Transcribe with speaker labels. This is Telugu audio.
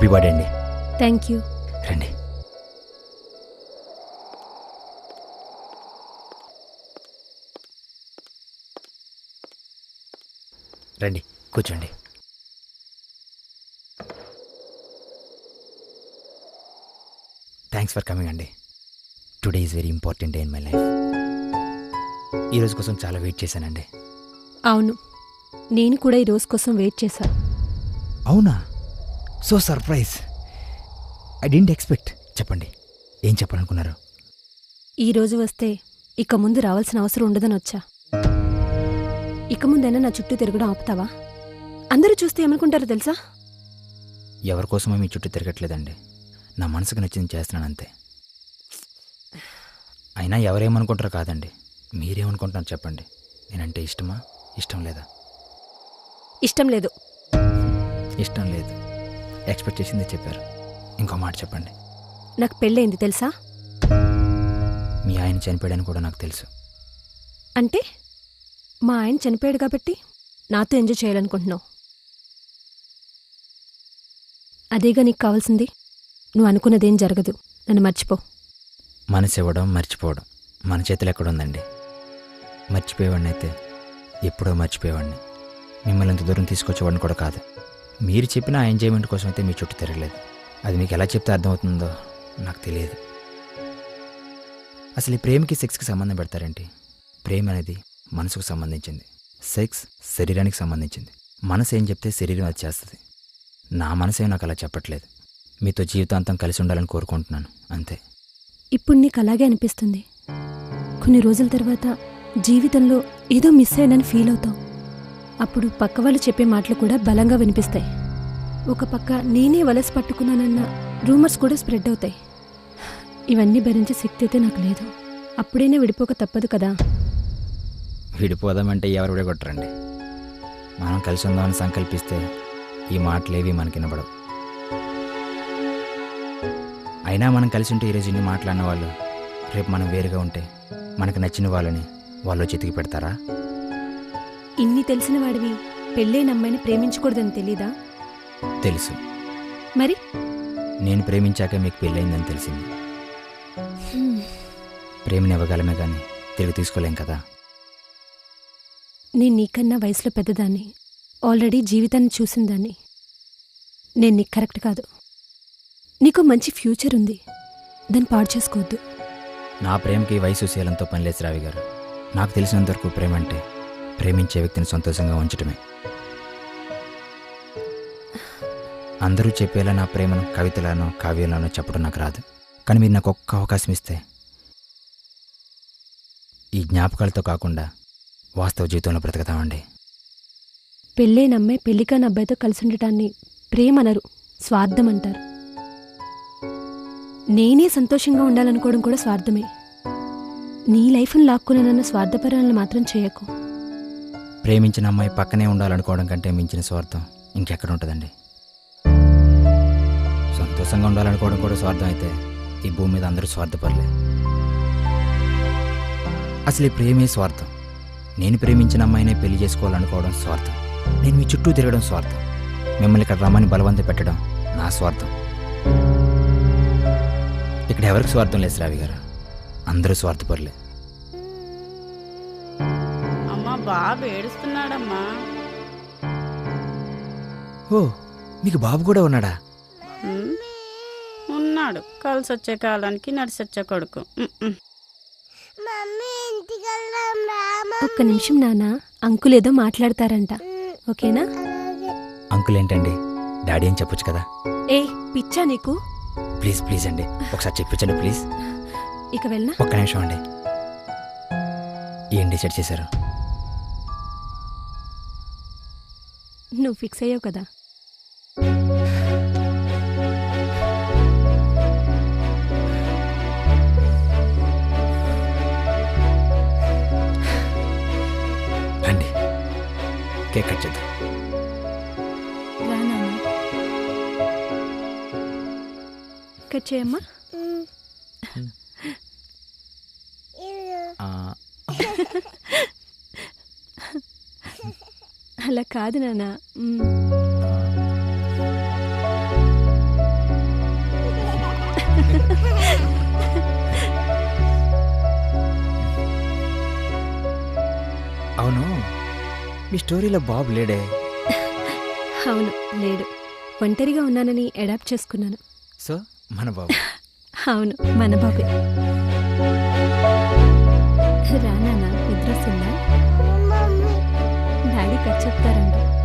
Speaker 1: హ్యాపీ బర్త్డే అండి
Speaker 2: థ్యాంక్ యూ
Speaker 1: రండి. రండి కూర్చోండి. థ్యాంక్స్ ఫర్ కమింగ్ అండి today is very important day in my life ఈరోజు కోసం చాలా వెయిట్ చేశానండి
Speaker 2: అవును. నేను కూడా ఈ రోజు కోసం వెయిట్ చేశా.
Speaker 1: అవునా? So surprise. I didn't expect. చెప్పండి. ఏం చెప్పాలనుకున్నారు?
Speaker 2: ఈ రోజు వస్తే ఇక ముందు రావాల్సిన అవసరం ఉండదని వచ్చా. ఇక ముందైనా నా చుట్టూ తిరగడం ఆపుతావా? అందరూ చూస్తే ఏమనుకుంటారో తెలుసా?
Speaker 1: ఎవరి కోసమో మీ చుట్టూ తిరగట్లేదండి. నా మనసుకు నచ్చింది చేస్తున్నాను అంతే. అయినా ఎవరేమనుకుంటారో కాదండి. మీరేమనుకుంటున్నారు చెప్పండి. నేనంటే ఇష్టమా? ఇష్టం లేదా?
Speaker 2: ఇష్టం లేదు.
Speaker 1: ఇష్టం లేదు. ఎక్స్పెక్ట్ చేసిందే చెప్పారు. ఇంకో మాట చెప్పండి.
Speaker 2: నాకు పెళ్ళయింది తెలుసా?
Speaker 1: మీ ఆయన చనిపోయాడని కూడా నాకు తెలుసు.
Speaker 2: అంటే? మా ఆయన చనిపోయాడు కాబట్టి నాతో ఎంజాయ్ చేయాలనుకుంటున్నావు. అదేగా నీకు కావాల్సింది? నువ్వు అనుకున్నదేం జరగదు. నన్ను మర్చిపో.
Speaker 1: మనసు ఇవ్వడం మర్చిపోవడం మన చేతులు ఎక్కడుందండి? మర్చిపోయేవాడిని అయితే ఎప్పుడో మర్చిపోయేవాడిని. మిమ్మల్ని ఇంత దూరం తీసుకొచ్చేవాడిని కూడా కాదు. మీరు చెప్పిన ఆ ఎంజాయ్మెంట్ కోసం అయితే మీ చుట్టూ తిరగలేదు. అది మీకు ఎలా చెప్తే అర్థమవుతుందో నాకు తెలియదు. అసలు ఈ ప్రేమకి సెక్స్కి సంబంధం పెడతారండి ప్రేమ అనేది మనసుకు సంబంధించింది. సెక్స్ శరీరానికి సంబంధించింది. మనసు ఏం చెప్తే శరీరం అది చేస్తుంది. నా మనసే నాకు అలా చెప్పట్లేదు. మీతో జీవితాంతం కలిసి ఉండాలని కోరుకుంటున్నాను. అంతే.
Speaker 2: ఇప్పుడు నీకు అలాగే అనిపిస్తుంది. కొన్ని రోజుల తర్వాత జీవితంలో ఏదో మిస్ అయ్యానని ఫీల్ అవుతావు. అప్పుడు పక్క వాళ్ళు చెప్పే మాటలు కూడా బలంగా వినిపిస్తాయి. ఒక పక్క నేనే వలస పట్టుకున్నానన్న రూమర్స్ కూడా స్ప్రెడ్ అవుతాయి. ఇవన్నీ భరించే శక్తి అయితే నాకు లేదు. అప్పుడైనా విడిపోక తప్పదు కదా.
Speaker 1: విడిపోదామంటే ఎవరు విడగొట్టరండి మనం కలిసి ఉందామని సంకల్పిస్తే ఈ మాటలేవి మనకి వినబడవు అయినా మనం కలిసి ఉంటే ఈరోజు ఇన్ని మాట్లాడిన వాళ్ళు రేపు మనం వేరుగా ఉంటే మనకు నచ్చిన వాళ్ళని వాళ్ళు చితికి పెడతారా?
Speaker 2: ఇన్ని తెలిసిన వాడివి పెళ్ళైన అమ్మాయిని ప్రేమించకూడదని తెలీదా?
Speaker 1: తెలుసు.
Speaker 2: మరి?
Speaker 1: నేను ప్రేమించాక మీకు పెళ్ళయిందని తెలిసింది. ప్రేమని ఇవ్వగలమే కానీ తిరిగి తీసుకోలేం కదా.
Speaker 2: నేను నీకన్నా వయసులో పెద్దదాన్ని. ఆల్రెడీ జీవితాన్ని చూసిందాన్ని. నేను నీకు కరెక్ట్ కాదు. నీకు మంచి ఫ్యూచర్ ఉంది. దాన్ని పాడు చేసుకోవద్దు.
Speaker 1: నా ప్రేమకి వయసు శీలంతో పనిలేదు రావి గారు నాకు తెలిసినంతవరకు ప్రేమ అంటే ప్రేమించే వ్యక్తిని సంతోషంగా ఉంచటమే. అందరూ చెప్పేలా నా ప్రేమను కవితలను కావ్యాలను చెప్పడం నాకు రాదు. కానీ మీరు నాకు ఒక్క అవకాశం ఇస్తే ఈ జ్ఞాపకాలతో కాకుండా వాస్తవ జీవితంలో బ్రతకతామండి.
Speaker 2: పెళ్ళైన అమ్మాయి పెళ్ళికాని అబ్బాయితో కలిసి ఉండటాన్ని ప్రేమ అనరు స్వార్థం అంటారు నేనే సంతోషంగా ఉండాలనుకోవడం కూడా స్వార్థమే. నీ లైఫ్ను లాక్కునేనన్న స్వార్థపరాలను మాత్రం చేయకు.
Speaker 1: ప్రేమించిన అమ్మాయి పక్కనే ఉండాలనుకోవడం కంటే మించిన స్వార్థం ఇంకెక్కడ ఉంటుందండి సంతోషంగా ఉండాలనుకోవడం కూడా స్వార్థం అయితే ఈ భూమి మీద అందరూ స్వార్థపడలే అసలు ఈ ప్రేమే స్వార్థం. నేను ప్రేమించిన అమ్మాయినే పెళ్ళి చేసుకోవాలనుకోవడం స్వార్థం. నేను మీ చుట్టూ తిరగడం స్వార్థం. మిమ్మల్ని ఇక్కడ రమ్మని బలవంత పెట్టడం నా స్వార్థం. ఇక్కడ ఎవరికి స్వార్థం లేదు శ్రావి గారు అందరూ స్వార్థపరులే.
Speaker 3: బాబు ఏడుస్తున్నాడమ్మా
Speaker 1: ఓ మీకు బాబు కూడా ఉన్నాడా?
Speaker 3: ఉమ్, ఉన్నాడు. కలిసి వచ్చే కాలానికి నడిచొచ్చే కొడుకు. ఉమ్, ఉమ్.
Speaker 2: ఒక్క నిమిషం నాన్న అంకుల్ ఏదో మాట్లాడతారంట. ఓకేనా?
Speaker 1: అంకుల్ ఏంటండి డాడీ అని చెప్పొచ్చు కదా?
Speaker 2: ఏ పిచ్చా నీకు?
Speaker 1: ప్లీజ్ ప్లీజ్ అండి. ఒకసారి చెప్పించండి ప్లీజ్.
Speaker 2: ఇక వెళ్ళనా?
Speaker 1: ఒక్క నిమిషం అండి. ఏం డిసైడ్ చేశారు?
Speaker 2: నువ్వు ఫిక్స్ అయ్యావు కదా.
Speaker 1: రండి. కేక్ కట్ చేద్దాం.
Speaker 2: రా నాన్న కట్ చేయమ్మా.
Speaker 1: ఆ,
Speaker 2: అలా కాదు నాన్న.
Speaker 1: అవును మీ స్టోరీలో బాబు లేడే.
Speaker 2: అవును లేడు. ఒంటరిగా ఉన్నానని అడాప్ట్ చేసుకున్నాను.
Speaker 1: సో మన బాబు.
Speaker 2: అవును మన బాబు. రానా నిద్ర వస్తుందా ఇక్కడ చెప్తారండి.